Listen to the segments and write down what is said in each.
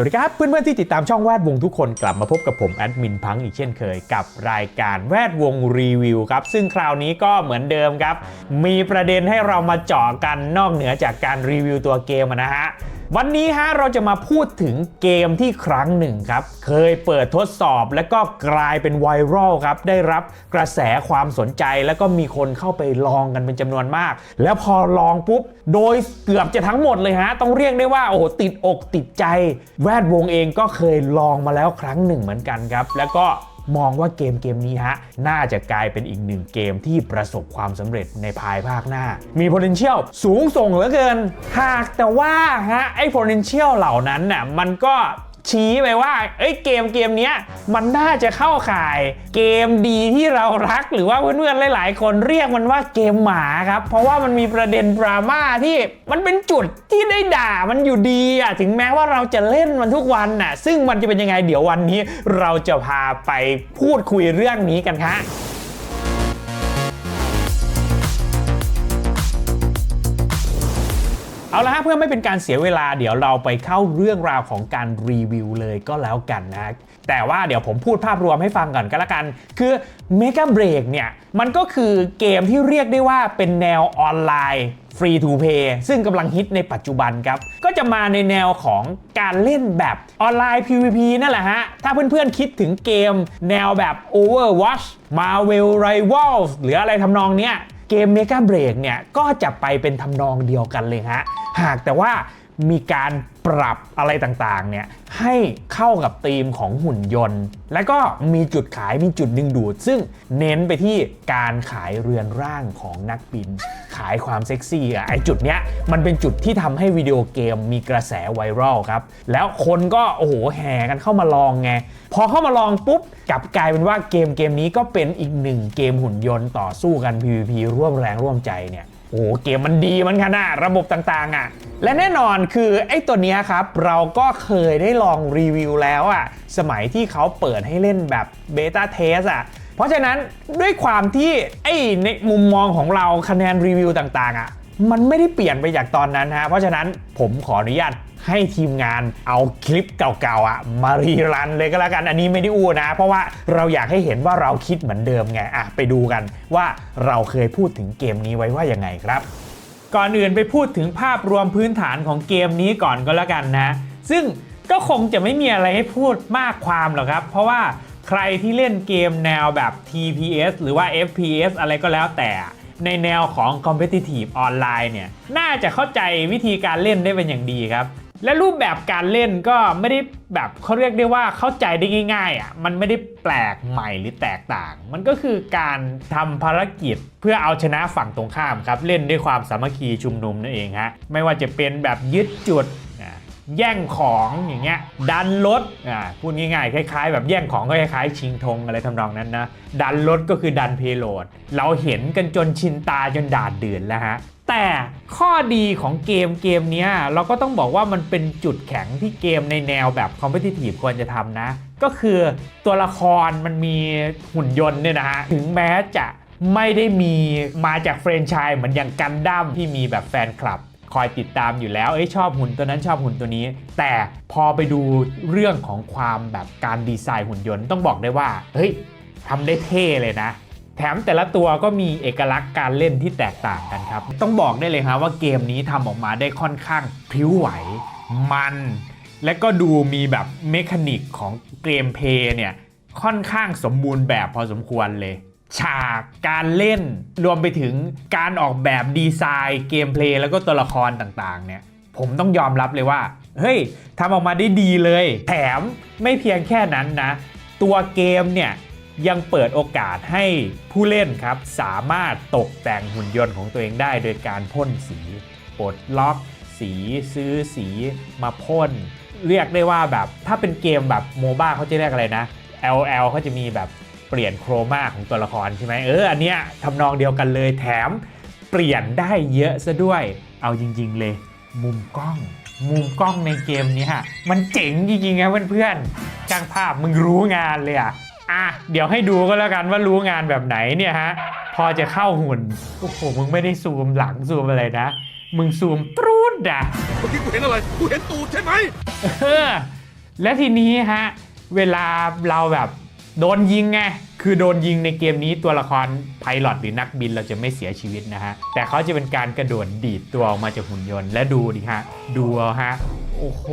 วัสดีครับเพื่อนๆที่ติดตามช่องแวดวงทุกคนกลับมาพบกับผมแอดมินพังอีกเช่นเคยกับรายการแวดวงรีวิวครับ ซึ่งคราวนี้ก็เหมือนเดิมครับ มีประเด็นให้เรามาเจาะกันนอกเหนือจากการรีวิวตัวเกมนะฮะ วันนี้ฮะเราจะมาพูดถึงเกมที่ครั้งหนึ่งครับ เคยเปิดทดสอบแล้วก็กลายเป็นไวรัลครับ ได้รับกระแสความสนใจแล้วก็มีคนเข้าไปลองกันเป็นจำนวนมาก แล้วพอลองปุ๊บ โดยเกือบจะทั้งหมดเลยฮะ ต้องเรียกได้ว่าโอ้โหติดอกติดใจ แวดวงเองก็เคยลองมาแล้วครั้งหนึ่งเหมือนกันครับ แล้วก็ มองว่าเกมเกมนี้ฮะน่าจะกลายเป็นอีกหนึ่งเกมที่ประสบความสำเร็จในภายภาคหน้า มี potential สูงส่งเหลือเกิน หากแต่ว่าฮะไอ้ potential เหล่านั้นน่ะมันก็ ชี้ไปว่า เอ้ยเกมเกมนี้มันน่าจะเข้าข่าย เกมดีที่เรารักหรือว่าเพื่อนๆหลายๆ คนเรียกมันว่าเกมหมาครับ เพราะว่ามันมีประเด็นดราม่าที่มันเป็นจุดที่ได้ด่ามันอยู่ดีอะถึงแม้ว่าเราจะเล่นมันทุกวันน่ะซึ่งมันจะเป็นยังไงเดี๋ยววันนี้ เราจะพาไปพูดคุยเรื่องนี้กันฮะ เอาละฮะเพื่อไม่เป็นการเสียเวลาเดี๋ยวเราไปเข้าเรื่องราวของการรีวิวเลยก็แล้วกันนะ แต่ว่าเดี๋ยวผมพูดภาพรวมให้ฟังก่อนก็แล้วกัน คือ Mega Break เนี่ย มันก็คือเกมที่เรียกได้ว่าเป็นแนวออนไลน์ฟรีทูเพย์ซึ่งกำลังฮิตในปัจจุบันครับ ก็จะมาในแนวของการเล่นแบบออนไลน์ PVP นั่นแหละฮะ ถ้าเพื่อนๆคิดถึงเกมแนวแบบ Overwatch Marvel Rivals หรืออะไรทำนองเนี้ย เกมเมกาเบรกเนี่ยก็จะไปเป็นทำนองเดียวกันเลยฮะหากแต่ว่ามีการ รับอะไรต่างๆเนี่ยให้เข้ากับธีมของหุ่นยนต์ และก็มีจุดขายมีจุดดึงดูด ซึ่งเน้นไปที่การขายเรือนร่างของนักบิน ขายความเซ็กซี่อะไอจุดเนี้ยมันเป็นจุดที่ทำให้วิดีโอเกมมีกระแสไวรัลครับ แล้วคนก็โอ้โหแห่กันเข้ามาลองไง พอเข้ามาลองปุ๊บกลับกลายเป็นว่าเกมเกมนี้ก็เป็นอีกหนึ่งเกมหุ่นยนต์ต่อสู้กัน PVP ร่วมแรงร่วมใจเนี่ย โอ้โหเกมมันดีมันขนาดระบบต่างๆอะ และแน่นอนคือไอ้ตัวนี้ครับ เราก็เคยได้ลองรีวิวแล้วอะ สมัยที่เขาเปิดให้เล่นแบบเบต้าเทสอะ เพราะฉะนั้นด้วยความที่ไอ้ในมุมมองของเราคะแนนรีวิวต่างๆ อะ มันไม่ได้เปลี่ยนไปจากตอนนั้นฮะ เพราะฉะนั้นผมขออนุญาต ให้ทีมงานเอาคลิปเก่าๆอะมารีรันเลยก็แล้วกัน อันนี้ไม่ได้อู้นะ เพราะว่าเราอยากให้เห็นว่าเราคิดเหมือนเดิมไงอะไปดูกันว่าเราเคยพูดถึงเกมนี้ไว้ว่ายังไงครับ ก่อนอื่นไปพูดถึงภาพรวมพื้นฐานของเกมนี้ก่อนก็แล้วกันนะ ซึ่งก็คงจะไม่มีอะไรให้พูดมากความหรอกครับ เพราะว่าใครที่เล่นเกมแนวแบบ TPS หรือว่า FPS อะไรก็แล้วแต่ในแนวของ Competitive ออนไลน์เนี่ย น่าจะเข้าใจวิธีการเล่นได้เป็นอย่างดีครับ และรูปแบบการเล่นก็ไม่ได้แบบเขาเรียกได้ว่าเข้าใจได้ง่ายๆอะมันไม่ได้แปลกใหม่หรือแตกต่าง มันก็คือการทำภารกิจเพื่อเอาชนะฝั่งตรงข้ามครับ เล่นด้วยความสามัคคีชุมนุมนั่นเองฮะไม่ว่าจะเป็นแบบยึดจุดอะแย่งของอย่างเงี้ยดันรถอ่าพูดง่ายๆคล้ายๆ แบบแย่งของก็คล้ายๆชิงธงอะไรทำนองนั้นนะดันรถก็คือดันเพโลด เราเห็นกันจนชินตาจนดาดเดือนแล้วฮะ แต่ข้อดีของเกมเกมนี้เราก็ต้องบอกว่ามันเป็นจุดแข็งที่เกมในแนวแบบคอมเพติทีฟควรจะทำนะ ก็คือตัวละครมันมีหุ่นยนต์เนี่ยนะฮะ ถึงแม้จะไม่ได้มีมาจากเฟรนไชส์เหมือนอย่างกันดั้มที่มีแบบแฟนคลับ คอยติดตามอยู่แล้ว เอ้ยชอบหุ่นตัวนั้นชอบหุ่นตัวนี้ แต่พอไปดูเรื่องของความแบบการดีไซน์หุ่นยนต์ต้องบอกได้ว่า เฮ้ยทำได้เท่เลยนะ แถมแต่ละตัวก็มีเอกลักษณ์การเล่นที่แตกต่างกันครับ ต้องบอกได้เลยครับว่าเกมนี้ทำออกมาได้ค่อนข้างพริ้วไหว มัน และก็ดูมีแบบเมคานิกของเกมเพลย์เนี่ยค่อนข้างสมบูรณ์แบบพอสมควรเลย ฉากการเล่นรวมไปถึงการออกแบบดีไซน์เกมเพลย์แล้วก็ตัวละครต่างๆเนี่ยผมต้องยอมรับเลยว่า เฮ้ยทำออกมาได้ดีเลย แถมไม่เพียงแค่นั้นนะ ตัวเกมเนี่ย ยังเปิดโอกาสให้ผู้เล่นครับสามารถตกแต่งหุ่นยนต์ของตัวเองได้ โดยการพ่นสีปลดล็อก สีซื้อสีมาพ่น เรียกได้ว่าแบบถ้าเป็นเกมแบบโมบ้าเขาจะเรียกอะไรนะ LL เขาจะมีแบบเปลี่ยนโครมาของตัวละครใช่ไหมเอออันเนี้ยทำนองเดียวกันเลยแถมเปลี่ยนได้เยอะซะด้วย เอาจริง ๆ เลย มุมกล้อง มุมกล้องในเกมนี้ฮะมันเจ๋งจริงๆนะเพื่อนๆช่างภาพมึงรู้งานเลยอะ อะเดี๋ยวให้ดูก็แล้วกันว่ารู้งานแบบไหนเนี่ยฮะ พอจะเข้าหุ่น โอ้โห มึงไม่ได้ซูมหลังซูมอะไรนะ มึงซูมตรูดอะเมื่อกี้กูเห็นอะไร กูเห็นตูดใช่ไหมเออและทีนี้ฮะ เวลาเราแบบ โดนยิงไง คือโดนยิงในเกมนี้ตัวละครไพลอตหรือนักบินเราจะไม่เสียชีวิตนะฮะ แต่เขาจะเป็นการกระโดดดีดตัวออกมาจากหุ่นยนต์และดูดิฮะ ดูเอาฮะ โอ้โห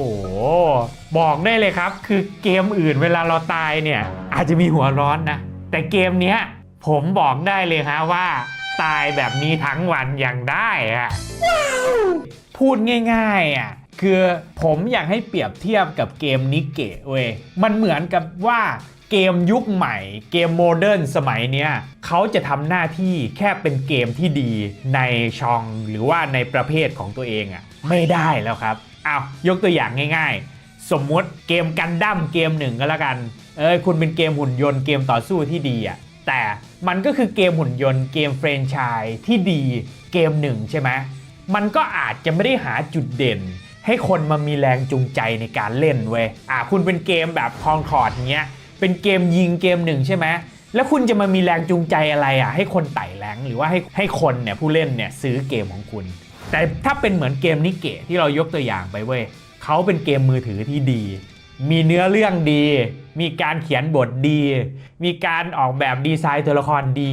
บอกได้เลยครับ คือเกมอื่นเวลาเราตายเนี่ย อาจจะมีหัวร้อนนะ แต่เกมนี้ผมบอกได้เลยฮะว่าตายแบบนี้ทั้งวันยังได้อะพูดง่ายๆอะคือผมอยากให้เปรียบเทียบกับเกมนิเกะเว้ยมันเหมือนกับว่า เกมยุคใหม่ เกมโมเดิร์นสมัยเนี้ยเขาจะทำหน้าที่แค่เป็นเกมที่ดีในช่องหรือว่าในประเภทของตัวเองอะไม่ได้แล้วครับอ้าวยกตัวอย่างง่าย ๆ สมมุติเกมกันดั้มเกมหนึ่งก็แล้วกันเอ้ยคุณเป็นเกมหุ่นยนต์เกมต่อสู้ที่ดีอะแต่มันก็คือเกมหุ่นยนต์เกมเฟรนไชส์ที่ดีเกมหนึ่งใช่ไหมมันก็อาจจะไม่ได้หาจุดเด่น ให้คนมามีแรงจูงใจในการเล่นเว้ยอ่าคุณเป็นเกมแบบคอนคอร์ดเงี้ย เป็นเกมยิงเกมหนึ่งใช่ไหมแล้วคุณจะมามีแรงจูงใจอะไรอะ ให้คนไต่แรงหรือว่าให้ให้คนเนี่ยผู้เล่นเนี่ยซื้อเกมของคุณ แต่ถ้าเป็นเหมือนเกมนิเกะที่เรายกตัวอย่างไปเว้ยเขาเป็นเกมมือถือที่ดี มีเนื้อเรื่องดี มีการเขียนบทดี มีการออกแบบดีไซน์ตัวละครดี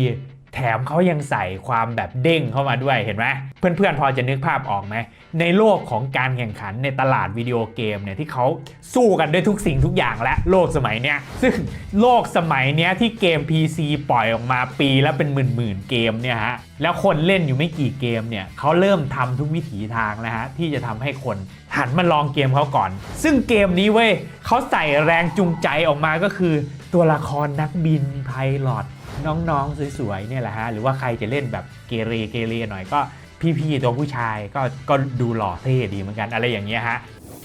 แถมเขายังใส่ความแบบเด้งเข้ามาด้วยเห็นไหมเพื่อนๆพอจะนึกภาพออกไหมในโลกของการแข่งขันในตลาดวิดีโอเกมเนี่ยที่เขาสู้กันด้วยทุกสิ่งทุกอย่างและโลกสมัยเนี้ยซึ่งโลกสมัยเนี้ยที่เกม PC ปล่อยออกมาปีละเป็นหมื่นๆเกมเนี่ยฮะแล้วคนเล่นอยู่ไม่กี่เกมเนี่ยเขาเริ่มทำทุกวิถีทางแล้วฮะที่จะทำให้คนหันมาลองเกมเขาก่อน ซึ่งเกมนี้เว้ยเขาใส่แรงจูงใจออกมาก็คือ ตัวละครนักบินไพลอต น้องๆสวยๆเนี่ยแหละฮะหรือว่าใครจะเล่นแบบเกเรเกเรหน่อยก็พี่ๆตัวผู้ชายก็ก็ดูหล่อเท่ดีเหมือนกันอะไรอย่างเงี้ยฮะ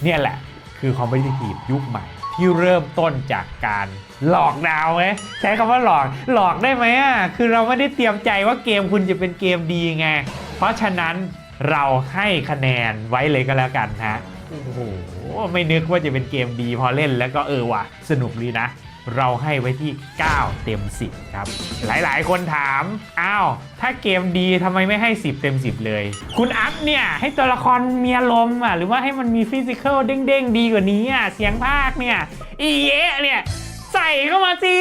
เนี่ยแหละคือคอมเพลตีฟยุคใหม่ ที่เริ่มต้นจากการหลอกดาวไหมใช้คำว่าหลอกหลอกได้ไหมอะคือเราไม่ได้เตรียมใจว่าเกมคุณจะเป็นเกมดีไง เพราะฉะนั้นเราให้คะแนนไว้เลยก็แล้วกันฮะโอ้โหไม่นึกว่าจะเป็นเกมดีพอเล่นแล้วก็เออว่ะ สนุกดีนะ เราให้ไว้ที่ 9 เต็ม 10 ครับ หลายๆ คนถาม อ้าว ถ้าเกมดีทำไมไม่ให้ 10 เต็ม 10 เลย คุณอัพเนี่ย ให้ตัวละครมีอารมณ์อะ หรือว่าให้มันมีฟิสิกอลเด้งๆ ดีกว่านี้อะ เสียงภาคเนี่ย อีเอะเนี่ย ใส่เข้ามาสิ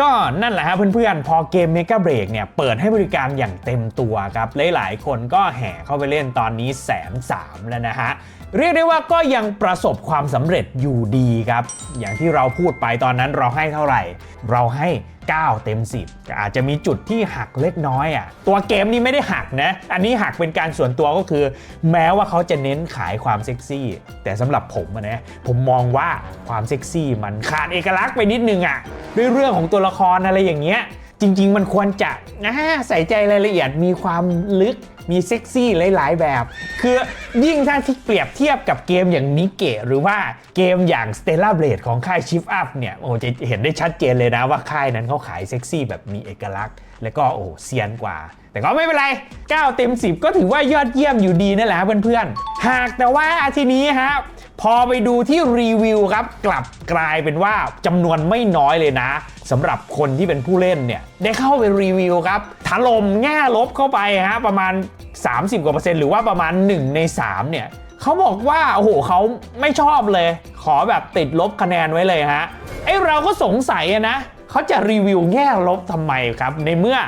ก็นั่นแหละฮะเพื่อนๆ พอเกม Mega Break เนี่ย เปิดให้บริการอย่างเต็มตัวครับ หลายๆ คนก็แห่เข้าไปเล่นตอนนี้แสนสามแล้วนะฮะ เรียกได้ว่าก็ยังประสบความสำเร็จอยู่ดีครับ อย่างที่เราพูดไปตอนนั้นเราให้เท่าไหร่ เราให้ 9 เต็ม 10 อาจจะมีจุดที่หักเล็กน้อยอะตัวเกมนี้ไม่ได้หักนะ อันนี้หักเป็นการส่วนตัวก็คือ แม้ว่าเขาจะเน้นขายความเซ็กซี่ แต่สำหรับผมนะผมมองว่าความเซ็กซี่มันขาดเอกลักษณ์ไปนิดนึงอะด้วยเรื่องของตัวละครอะไรอย่างเงี้ย จริง ๆ มันควรจะนะใส่ใจรายละเอียดมีความลึกมีเซ็กซี่หลาย ๆ แบบ คือยิ่งถ้าที่เปรียบเทียบกับเกมอย่างนิเกะหรือว่าเกมอย่าง Stella Blade ของค่าย Shift Up เนี่ยโอ้จะเห็นได้ชัดเจนเลยนะว่าค่ายนั้นเขาขายเซ็กซี่แบบมีเอกลักษณ์ แล้วก็โอ้เซียนกว่า แต่ก็ไม่เป็นไร 9 เต็ม 10 ก็ถือว่ายอดเยี่ยมอยู่ดีนั่นแหละเพื่อนๆ หากแต่ว่าทีนี้ฮะ พอไปดูที่รีวิวครับกลับกลายเป็นว่าจำนวนไม่น้อยเลยนะสำหรับคนที่เป็นผู้เล่นเนี่ยได้เข้าไปรีวิวครับถล่มแง่ลบเข้าไปฮะประมาณ 30กว่าเปอร์เซ็นต์หรือว่าประมาณ 1 ใน 3 เนี่ยเขาบอกว่าโอ้โหเขาไม่ชอบเลย ขอแบบติดลบคะแนนไว้เลยฮะไอเราก็สงสัยนะเขาจะรีวิวแง่ลบทำไมครับ ในเมื่อ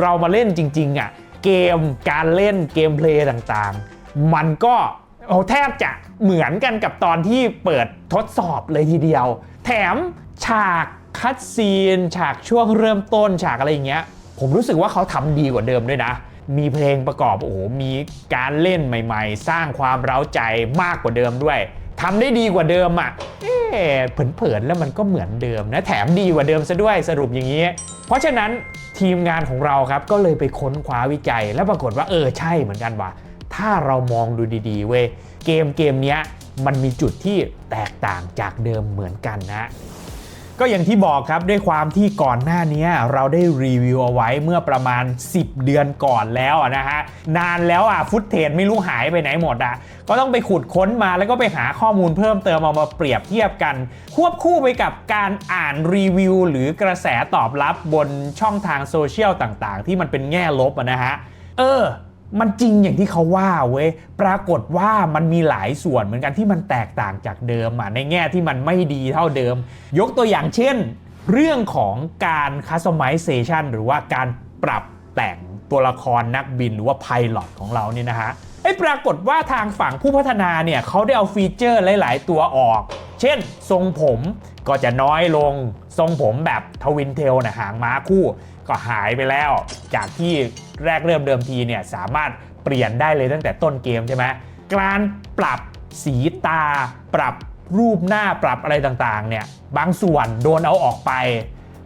เรามาเล่นจริงๆอะเกมการเล่นเกมเพลย์ต่างๆ มันก็ โอ้แทบจะเหมือนกันกับตอนที่เปิดทดสอบเลยทีเดียว แถมฉากคัดซีน ฉากช่วงเริ่มต้นฉากอะไรอย่างเงี้ย ผมรู้สึกว่าเขาทำดีกว่าเดิมด้วยนะ มีเพลงประกอบ โอ้โห มีการเล่นใหม่ ๆ สร้างความเร้าใจมากกว่าเดิมด้วยทำได้ดีกว่าเดิมอะ เอ๊ะเผินๆแล้วมันก็เหมือนเดิมนะ แถมดีกว่าเดิมซะด้วยสรุปอย่างนี้ เพราะฉะนั้นทีมงานของเราครับก็เลยไปค้นคว้าวิจัย แล้วปรากฏว่าเออใช่เหมือนกันว่ะ ถ้าเรามองดูดีๆเว้ยเกมเกมเนี้ยมันมีจุดที่แตกต่างจากเดิมเหมือนกันนะก็อย่างที่บอกครับด้วยความที่ก่อนหน้านี้เราได้รีวิวเอาไว้เมื่อประมาณ 10 เดือนก่อนแล้วนะฮะนานแล้วอะฟุตเทจไม่รู้หายไปไหนหมดอะก็ต้องไปขุดค้นมาแล้วก็ไปหาข้อมูลเพิ่มเติมเอามาเปรียบเทียบกัน ควบคู่ไปกับการอ่านรีวิวหรือกระแสตอบรับบนช่องทางโซเชียลต่างๆ ที่มันเป็นแง่ลบนะฮะเออ มันจริงอย่างที่เขาว่าเว้ยปรากฏว่ามันมีหลายส่วนเหมือนกันที่มันแตกต่างจากเดิมอะในแง่ที่มันไม่ดีเท่าเดิม ยกตัวอย่างเช่น เรื่องของการ customization หรือว่าการปรับแต่งตัวละครนักบินหรือว่า pilot ของเราเนี่ยนะฮะไอ้ปรากฏว่าทางฝั่งผู้พัฒนาเนี่ยเขาได้เอาฟีเจอร์หลาย ๆ ตัวออก เช่น ทรงผมก็จะน้อยลง ทรงผมแบบทวินเทลนะหางม้าคู่ ก็หายไปแล้ว จากที่แรกเริ่มเดิมทีเนี่ยสามารถเปลี่ยนได้เลยตั้งแต่ต้นเกมใช่ไหมการปรับสีตา ปรับรูปหน้าปรับอะไรต่างๆเนี่ยบางส่วนโดนเอาออกไป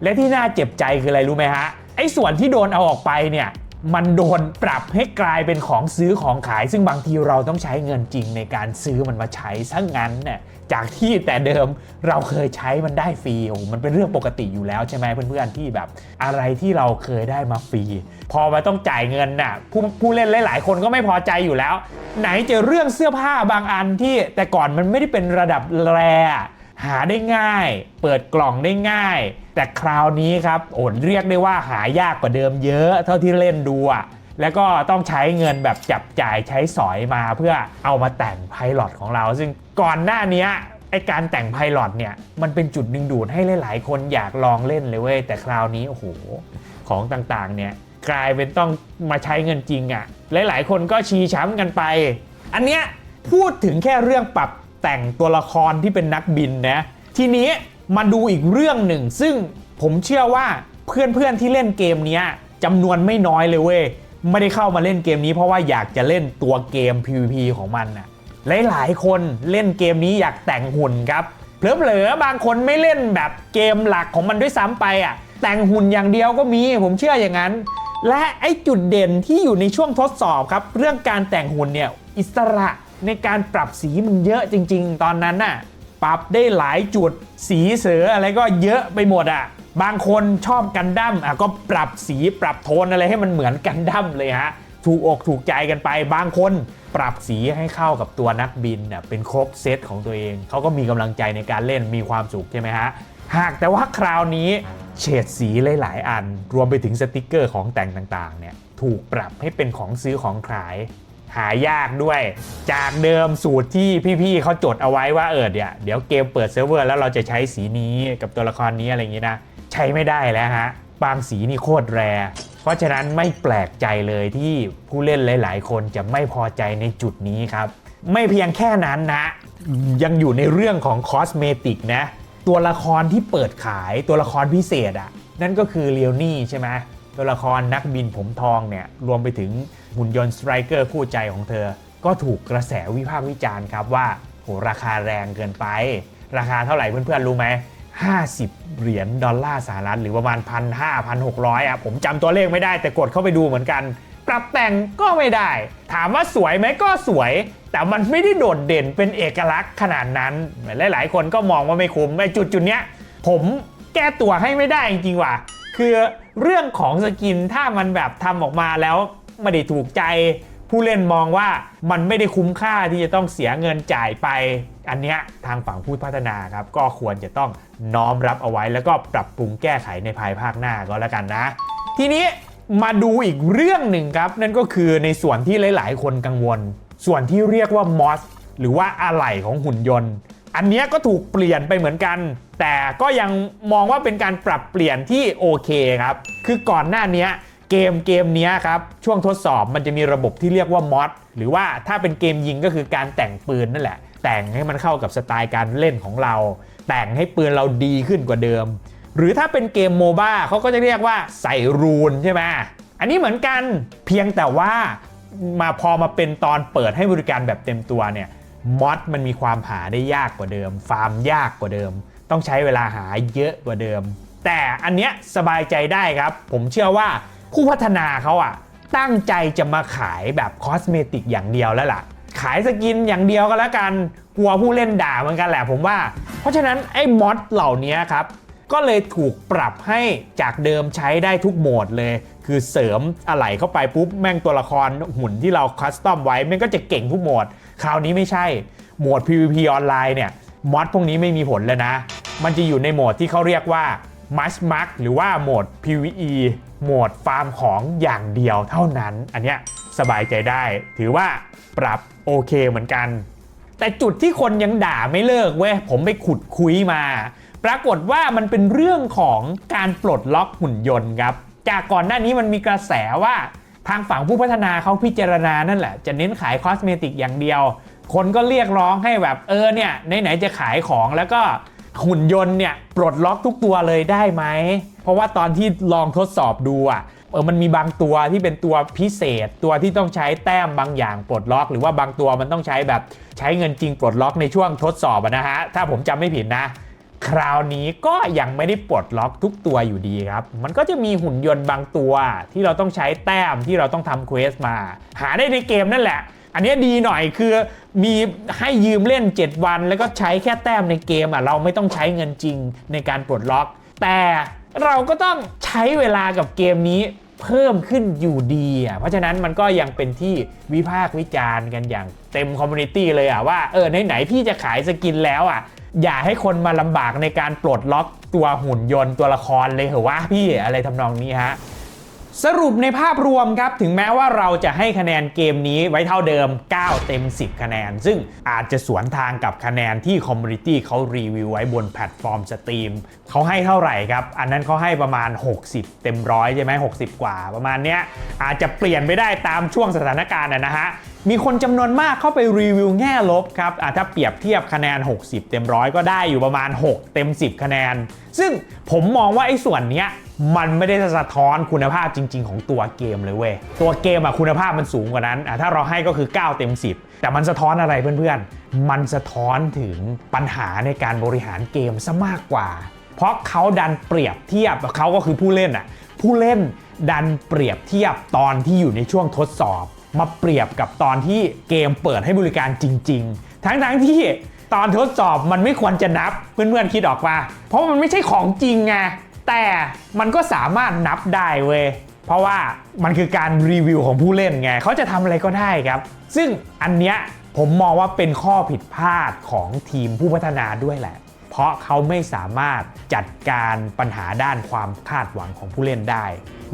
และที่น่าเจ็บใจคืออะไรรู้ไหมฮะไอ้ส่วนที่โดนเอาออกไปเนี่ย มันโดนปรับให้กลายเป็นของซื้อของขาย ซึ่งบางทีเราต้องใช้เงินจริงในการซื้อมันมาใช้ซะงั้นเนี่ยจากที่แต่เดิมเราเคยใช้มันได้ฟรีโอ้มันเป็นเรื่องปกติอยู่แล้วใช่ไหมเพื่อนๆที่แบบอะไรที่เราเคยได้มาฟรีพอมาต้องจ่ายเงินน่ะผู้ผู้เล่นหลาย ๆ คนก็ไม่พอใจอยู่แล้ว ไหนจะเรื่องเสื้อผ้าบางอันที่แต่ก่อนมันไม่ได้เป็นระดับแร หาได้ง่าย เปิดกล่องได้ง่าย แต่คราวนี้ครับโอนเรียกได้ว่าหายากกว่าเดิมเยอะเท่าที่เล่นดูอะแล้วก็ต้องใช้เงินแบบจับจ่ายใช้สอยมาเพื่อเอามาแต่งไพลอตของเรา ซึ่งก่อนหน้านี้ไอการแต่งไพลอตเนี่ยมันเป็นจุดดึงดูดให้หลาย ๆ คนอยากลองเล่นเลยเว้ยแต่คราวนี้โอ้โหของต่างๆเนี่ยกลายเป็นต้องมาใช้เงินจริงอะ่ะ หลาย ๆ คนก็ชีช้ำกันไป อันเนี้ยพูดถึงแค่เรื่องปรับ แต่งตัวละครที่เป็นนักบินนะทีนี้มาดูอีกเรื่องหนึ่ง ซึ่งผมเชื่อว่าเพื่อนๆที่เล่นเกมนี้จำนวนไม่น้อยเลยเว้ยไม่ได้เข้ามาเล่นเกมนี้เพราะว่าอยากจะเล่นตัวเกม PVP ของมันน่ะหลายๆ คนเล่นเกมนี้อยากแต่งหุ่นครับเผลอๆบางคนไม่เล่นแบบเกมหลักของมันด้วยซ้ำไปอะแต่งหุ่นอย่างเดียวก็มีผมเชื่ออย่างนั้น และไอ้จุดเด่นที่อยู่ในช่วงทดสอบครับ เรื่องการแต่งหุ่นเนี่ยอิสระ ในการปรับสีมันเยอะจริง ๆ ตอนนั้นน่ะปรับได้หลายจุดสีเสืออะไรก็เยอะไปหมดอะบางคนชอบกันดั้มอะก็ปรับสีปรับโทนอะไรให้มันเหมือนกันดั้มเลยฮะถูกอกถูกใจกันไป บางคนปรับสีให้เข้ากับตัวนักบินเน่ยเป็นครบเซตของตัวเอง เขาก็มีกำลังใจในการเล่นมีความสุขใช่ไหมฮะ หากแต่ว่าคราวนี้เฉดสีหลาย ๆ อัน รวมไปถึงสติกเกอร์ของแต่งต่าง ๆ เนี่ย ถูกปรับให้เป็นของซื้อของขาย หายากด้วย จากเดิมสูตรที่พี่ๆเขาจดเอาไว้ว่าเออเดี๋ยวเดี๋ยวเกมเปิดเซิร์ฟเวอร์แล้วเราจะใช้สีนี้กับตัวละครนี้อะไรอย่างนี้นะ ใช้ไม่ได้แล้วฮะ บางสีนี่โคตรแรร์เพราะฉะนั้นไม่แปลกใจเลยที่ผู้เล่นหลาย ๆ คนจะไม่พอใจในจุดนี้ครับ ไม่เพียงแค่นั้นนะ ยังอยู่ในเรื่องของคอสเมติกนะ ตัวละครที่เปิดขายตัวละครพิเศษอะนั่นก็คือเลียวนี่ใช่ไหม ตัวละครนักบินผมทองเนี่ยรวมไปถึงหุ่นยนต์สไตรเกอร์คู่ใจของเธอ ก็ถูกกระแสวิพากษ์วิจารณ์ครับว่าโหราคาแรงเกินไป ราคาเท่าไหร่เพื่อนๆ รู้ไหม 50 เหรียญดอลลาร์สหรัฐ หรือประมาณ1,500 1,600อะผมจำตัวเลขไม่ได้แต่กดเข้าไปดูเหมือนกัน ปรับแต่งก็ไม่ได้ ถามว่าสวยไหมก็สวย แต่มันไม่ได้โดดเด่นเป็นเอกลักษณ์ขนาดนั้นหลายๆ คนก็มองว่าไม่คุ้มไอ้จุดจุดๆเนี้ยผมแก้ตัวให้ไม่ได้จริงๆว่ะคือ เรื่องของสกินถ้ามันแบบทำออกมาแล้วไม่ได้ถูกใจ ผู้เล่นมองว่ามันไม่ได้คุ้มค่าที่จะต้องเสียเงินจ่ายไป อันเนี้ยทางฝั่งผู้พัฒนาครับ ก็ควรจะต้องน้อมรับเอาไว้ แล้วก็ปรับปรุงแก้ไขในภายภาคหน้าก็แล้วกันนะ ทีนี้มาดูอีกเรื่องหนึ่งครับ นั่นก็คือในส่วนที่หลาย ๆ คนกังวล ส่วนที่เรียกว่ามอสหรือว่าอะไหล่ของหุ่นยนต์ อันนี้ก็ถูกเปลี่ยนไปเหมือนกัน แต่ก็ยังมองว่าเป็นการปรับเปลี่ยนที่โอเคครับ คือก่อนหน้านี้เกมเกมนี้ครับ ช่วงทดสอบมันจะมีระบบที่เรียกว่ามอดหรือว่าถ้าเป็นเกมยิงก็คือการแต่งปืนนั่นแหละ แต่งให้มันเข้ากับสไตล์การเล่นของเรา แต่งให้ปืนเราดีขึ้นกว่าเดิม หรือถ้าเป็นเกมโมบ้าเขาก็จะเรียกว่าใส่รูนใช่ไหมอันนี้เหมือนกันเพียงแต่ว่ามาพอมาเป็นตอนเปิดให้บริการแบบเต็มตัวเนี่ย มอดมันมีความหาได้ยากกว่าเดิม ฟาร์มยากกว่าเดิม ต้องใช้เวลาหาเยอะกว่าเดิม แต่อันเนี้ยสบายใจได้ครับ ผมเชื่อว่าผู้พัฒนาเขาอะตั้งใจจะมาขายแบบคอสเมติกอย่างเดียวแล้วล่ะ ขายสกินอย่างเดียวก็แล้วกัน กลัวผู้เล่นด่าเหมือนกันแหละผมว่า เพราะฉะนั้นไอ้มอดเหล่านี้ครับก็เลยถูกปรับให้จากเดิมใช้ได้ทุกโหมดเลย คือเสริมอะไหล่เข้าไปปุ๊บแม่งตัวละครหุ่นที่เราคัสตอมไว้แม่งก็จะเก่งทุกโหมด คราวนี้ไม่ใช่โหมด PVP ออนไลน์เนี่ยมอดพวกนี้ไม่มีผลเลยนะ มันจะอยู่ในโหมดที่เขาเรียกว่า m a s h Mark หรือว่าโหมด PVE โหมดฟาร์มของอย่างเดียวเท่านั้น อันเนี้ยสบายใจได้ ถือว่าปรับโอเคเหมือนกัน แต่จุดที่คนยังด่าไม่เลิกเว้ย ผมไปขุดคุยมา ปรากฏว่ามันเป็นเรื่องของการปลดล็อกหุ่นยนต์ครับ จากก่อนหน้านี้มันมีกระแสว่า ทางฝั่งผู้พัฒนาเขาพิจารณานั่นแหละ จะเน้นขายคอสเมติกอย่างเดียว คนก็เรียกร้องให้แบบเออเนี่ยไหนๆจะขายของแล้วก็หุ่นยนต์เนี่ยปลดล็อกทุกตัวเลยได้ไหม เพราะว่าตอนที่ลองทดสอบดูอะเออมันมีบางตัวที่เป็นตัวพิเศษ ตัวที่ต้องใช้แต้มบางอย่างปลดล็อก หรือว่าบางตัวมันต้องใช้แบบใช้เงินจริงปลดล็อกในช่วงทดสอบอะนะฮะถ้าผมจำไม่ผิดนะ คราวนี้ก็ยังไม่ได้ปลดล็อกทุกตัวอยู่ดีครับ มันก็จะมีหุ่นยนต์บางตัว ที่เราต้องใช้แต้มที่เราต้องทำเควสมา หาได้ในเกมนั่นแหละ อันนี้ดีหน่อยคือมีให้ยืมเล่น 7 วัน แล้วก็ใช้แค่แต้มในเกมอะเราไม่ต้องใช้เงินจริงในการปลดล็อก แต่เราก็ต้องใช้เวลากับเกมนี้เพิ่มขึ้นอยู่ดีอะเพราะฉะนั้นมันก็ยังเป็นที่วิพากษ์วิจารณ์กันอย่างเต็มคอมมูนิตี้เลยอะว่าเออไหนๆพี่จะขายสกินแล้วอะ อย่าให้คนมาลำบากในการปลดล็อกตัวหุ่นยนต์ตัวละครเลยเหรอวะพี่อะไรทำนองนี้ฮะ สรุปในภาพรวมครับ ถึงแม้ว่าเราจะให้คะแนนเกมนี้ไว้เท่าเดิม 9 เต็ม 10 คะแนน ซึ่งอาจจะสวนทางกับคะแนนที่คอมมูนิตี้เขารีวิวไว้บนแพลตฟอร์มสตรีมเขาให้เท่าไหร่ครับ อันนั้นเขาให้ประมาณ 60 เต็มร้อยใช่ไหม60 กว่า ประมาณเนี้ยอาจจะเปลี่ยนไปได้ตามช่วงสถานการณ์นะฮะมีคนจำนวนมากเข้าไปรีวิวแง่ลบครับถ้าเปรียบเทียบคะแนน 60 เต็มร้อยก็ได้อยู่ประมาณ 6 เต็ม 10 คะแนน ซึ่งผมมองว่าไอ้ส่วนเนี้ย มันไม่ได้สะท้อนคุณภาพจริง ๆ ของตัวเกมเลยเว้ย ตัวเกมอะคุณภาพมันสูงกว่านั้นอะถ้าเราให้ก็คือ 9 เต็ม 10 แต่มันสะท้อนอะไรเพื่อนๆ มันสะท้อนถึงปัญหาในการบริหารเกมซะมากกว่า เพราะเขาดันเปรียบเทียบเขาก็คือผู้เล่นอะผู้เล่นดันเปรียบเทียบตอนที่อยู่ในช่วงทดสอบ มาเปรียบกับตอนที่เกมเปิดให้บริการจริง ๆ ทั้งๆที่ตอนทดสอบมันไม่ควรจะนับเพื่อนๆคิดออกป่ะเพราะมันไม่ใช่ของจริงไง แต่มันก็สามารถนับได้เว้ยเพราะว่ามันคือการรีวิวของผู้เล่นไง เขาจะทำอะไรก็ได้ครับ ซึ่งอันเนี้ยผมมองว่าเป็นข้อผิดพลาดของทีมผู้พัฒนาด้วยแหละ เพราะเขาไม่สามารถจัดการปัญหาด้านความคาดหวังของผู้เล่นได้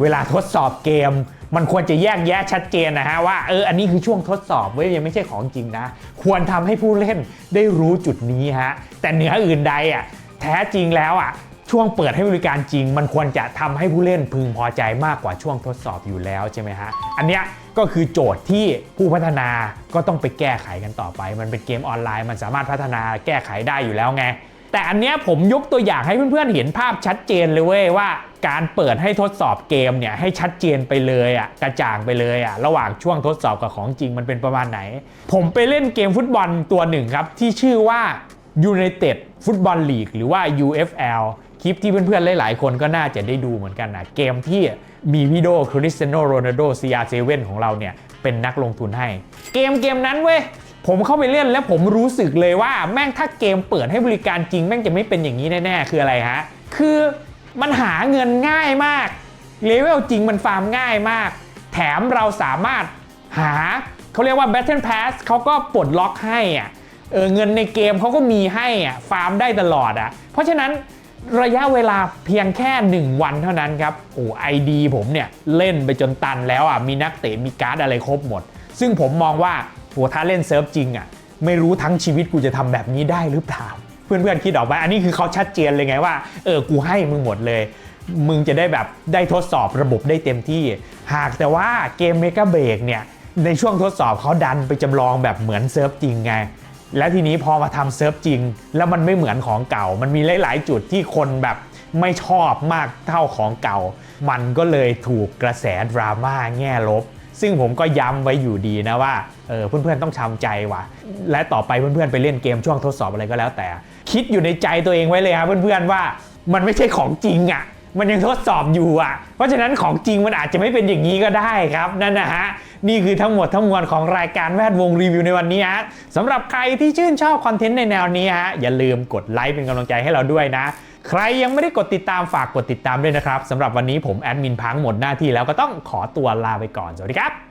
เวลาทดสอบเกม มันควรจะแยกแยะชัดเจนนะฮะว่าเอออันนี้คือช่วงทดสอบเว้ยยังไม่ใช่ของจริงนะ ควรทำให้ผู้เล่นได้รู้จุดนี้ฮะแต่เหนืออื่นใดอะแท้จริงแล้วอะ ช่วงเปิดให้บริการจริง มันควรจะทำให้ผู้เล่นพึงพอใจมากกว่าช่วงทดสอบอยู่แล้วใช่ไหมฮะ อันเนี้ยก็คือโจทย์ที่ผู้พัฒนาก็ต้องไปแก้ไขกันต่อไป มันเป็นเกมออนไลน์ มันสามารถพัฒนาแก้ไขได้อยู่แล้วไง แต่อันเนี้ยผมยกตัวอย่างให้เพื่อนๆเห็นภาพชัดเจนเลยเว้ยว่าการเปิดให้ทดสอบเกมเนี่ยให้ชัดเจนไปเลยอะกระจ่างไปเลยอะระหว่างช่วงทดสอบกับของจริงมันเป็นประมาณไหน ผมไปเล่นเกมฟุตบอลตัวหนึ่งครับ ที่ชื่อว่า United Football League หรือว่า UFL คลิปที่เพื่อนๆหลายๆคนก็น่าจะได้ดูเหมือนกันนะเกมที่มีวิดีโอคริสเตียโนโรนัลโด CR7 ของเราเนี่ยเป็นนักลงทุนให้ เกมเกมนั้นเว้ยผมเข้าไปเล่นแล้วผมรู้สึกเลยว่าแม่งถ้าเกมเปิดให้บริการจริง แม่งจะไม่เป็นอย่างนี้แน่ๆคืออะไรฮะคือมันหาเงินง่ายมากเลเวลจริงมันฟาร์มง่ายมาก แถมเราสามารถหาเขาเรียกว่า Battle Pass เขาก็ปลดล็อกให้อะเออเงินในเกมเขาก็มีให้อะฟาร์มได้ตลอดอะเพราะฉะนั้น ระยะเวลาเพียงแค่ 1 วันเท่านั้นครับโอ้ไอดีผมเนี่ยเล่นไปจนตันแล้วอะมีนักเตะมีการ์ดอะไรครบหมด ซึ่งผมมองว่าโหถ้าเล่นเซิร์ฟจริงอะไม่รู้ทั้งชีวิตกูจะทำแบบนี้ได้หรือเปล่า เพื่อนๆคิดออกไหมอันนี้คือเขาชัดเจนเลยไงว่าเออกูให้มึงหมดเลย มึงจะได้แบบได้ทดสอบระบบได้เต็มที่ หากแต่ว่าเกมเมก a เบรกเนี่ยในช่วงทดสอบเขาดันไปจำลองแบบเหมือนเซิร์ฟจริงไง แล้วทีนี้พอมาทำเซิร์ฟจริง แล้วมันไม่เหมือนของเก่า มันมีหลาย ๆ จุดที่คนแบบไม่ชอบมากเท่าของเก่า มันก็เลยถูกกระแสดราม่าแง่ลบ ซึ่งผมก็ย้ำไว้อยู่ดีนะว่าเออเพื่อนๆต้องทำใจว่ะ และต่อไปเพื่อนๆไปเล่นเกมช่วงทดสอบอะไรก็แล้วแต่ คิดอยู่ในใจตัวเองไว้เลยครับเพื่อนๆว่ามันไม่ใช่ของจริงอะ่ะ มันยังทดสอบอยู่อะ เพราะฉะนั้นของจริงมันอาจจะไม่เป็นอย่างนี้ก็ได้ครับนั่นนะฮะนี่คือทั้งหมดทั้งมวลของรายการแวดวงรีวิวในวันนี้ฮะสำหรับใครที่ชื่นชอบคอนเทนต์ในแนวนี้ฮะอย่าลืมกดไลค์เป็นกำลังใจให้เราด้วยนะ ใครยังไม่ได้กดติดตามฝากกดติดตามด้วยนะครับสำหรับวันนี้ผมแอดมินพังหมดหน้าที่แล้วก็ต้องขอตัวลาไปก่อนสวัสดีครับ